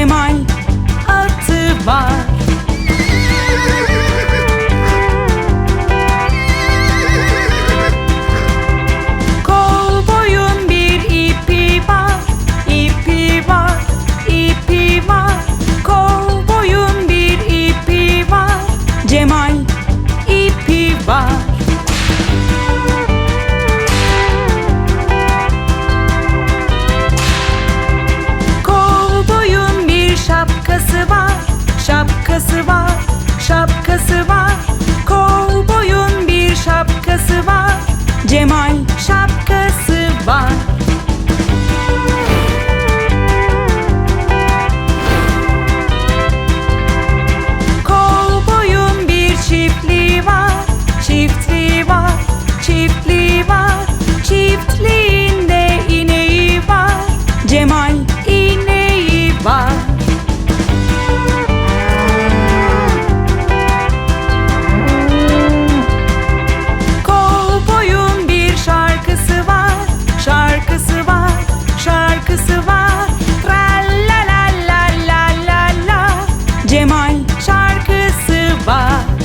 Kemal Artı var. şapkası var. Cemal şapkası var. şarkısı var.